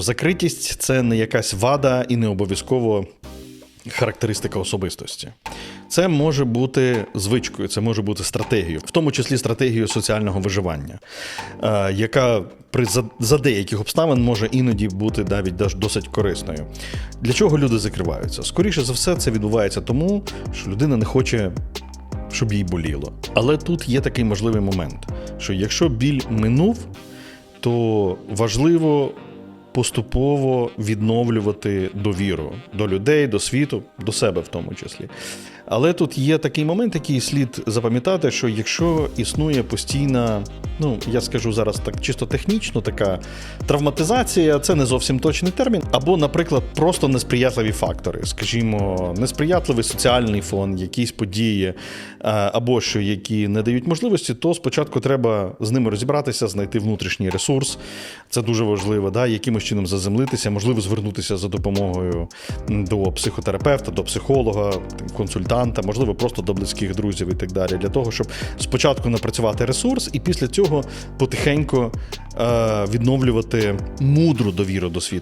Закритість це не якась вада і не обов'язково характеристика особистості. Це може бути звичкою, це може бути стратегією, в тому числі стратегією соціального виживання, е, яка при за, за деяких обставин може іноді бути навіть досить корисною. Для чого люди закриваються? Скоріше за все, це відбувається тому, що людина не хоче щоб їй боліло. Але тут є такий можливий момент, що якщо біль минув, то важливо поступово відновлювати довіру до людей, до світу, до себе в тому числі. Але тут є такий момент, який слід запам'ятати, що якщо існує постійна, ну я скажу зараз так чисто технічно, така травматизація, це не зовсім точний термін, або, наприклад, просто несприятливі фактори, скажімо, несприятливий соціальний фон, якісь події, е, або що які не дають можливості, то спочатку треба з ними розібратися, знайти внутрішній ресурс. Це дуже важливо, да? якимось чином заземлитися, можливо, звернутися за допомогою до психотерапевта, до психолога, консультанта, можливо, просто до близьких друзів і так далі, для того, щоб спочатку напрацювати ресурс, і після цього потихеньку е, відновлювати мудру довіру до світу.